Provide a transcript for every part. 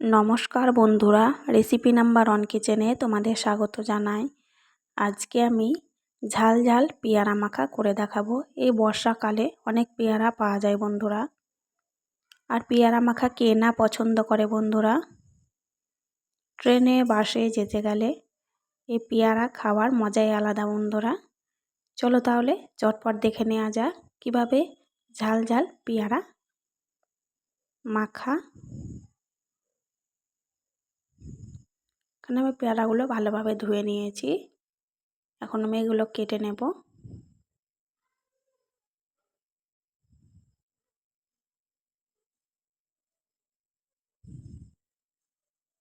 নমস্কার বন্ধুরা recipe number one কিচেনে তোমাদের স্বাগত জানাই। আজকে আমি ঝাল ঝাল পেয়ারা মাখা করে দেখাবো। এই বর্ষাকালে অনেক পেয়ারা পাওয়া যায় বন্ধুরা। আর পেয়ারা মাখা কে না পছন্দ করে বন্ধুরা? ট্রেনে, বাসে যেতে গেলে এই পেয়ারা খাওয়ার মজাই আলাদা বন্ধুরা। চলো তাহলে চটপট দেখে নেওয়া যাক কীভাবে ঝাল ঝাল পেয়ারা মাখা এখানে আমি পেয়ারাগুলো ভালোভাবে ধুয়ে নিয়েছি। এখন আমি এগুলো কেটে নেব।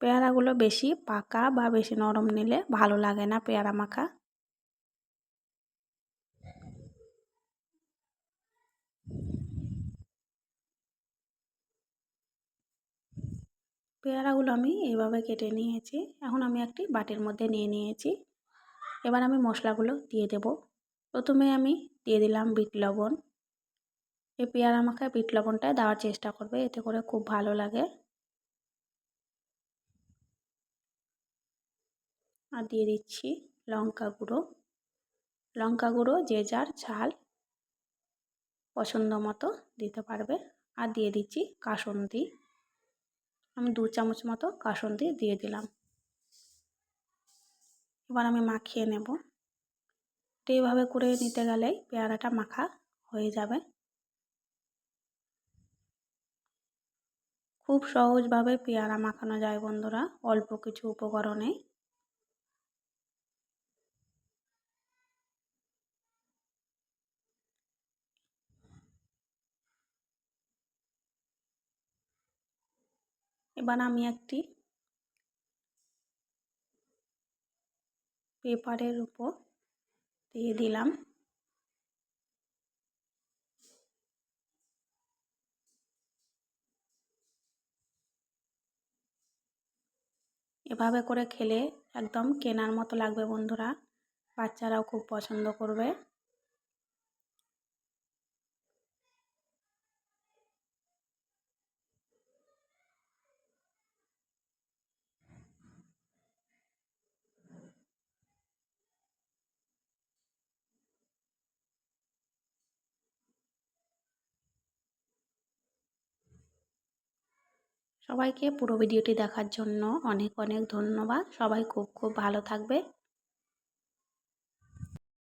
পেয়ারাগুলো বেশি পাকা বা বেশি নরম নিলে ভালো লাগে না পেয়ারা মাখা। পেয়ারাগুলো আমি এইভাবে কেটে নিয়েছি। এখন আমি একটি বাটির মধ্যে নিয়ে নিয়েছি। এবার আমি মশলাগুলো দিয়ে দেব। প্রথমে আমি দিয়ে দিলাম বিট লবণ। এই পেয়ারা মাখায় বিট লবণটা দেওয়ার চেষ্টা করবে, এতে করে খুব ভালো লাগে। আর দিয়ে দিচ্ছি লঙ্কা গুঁড়ো। লঙ্কা গুঁড়ো যে যার ঝাল পছন্দ মতো দিতে পারবে। আর দিয়ে দিচ্ছি কাসন্দি। আমি দু চামচ মতো কাসন্দি দিয়ে দিলাম। এবার আমি মাখিয়ে নেব। এইভাবে করে নিতে গেলেই পেয়ারাটা মাখা হয়ে যাবে। খুব সহজভাবে পেয়ারা মাখানো যায় বন্ধুরা, অল্প কিছু উপকরণে। এবার আমি একটি পেপারের উপর দিয়ে দিলাম। এভাবে করে খেলে একদম কেনার মতো লাগবে বন্ধুরা। বাচ্চারাও খুব পছন্দ করবে। সবাইকে পুরো ভিডিওটি দেখার জন্য অনেক অনেক ধন্যবাদ। সবাই খুব খুব ভালো থাকবে।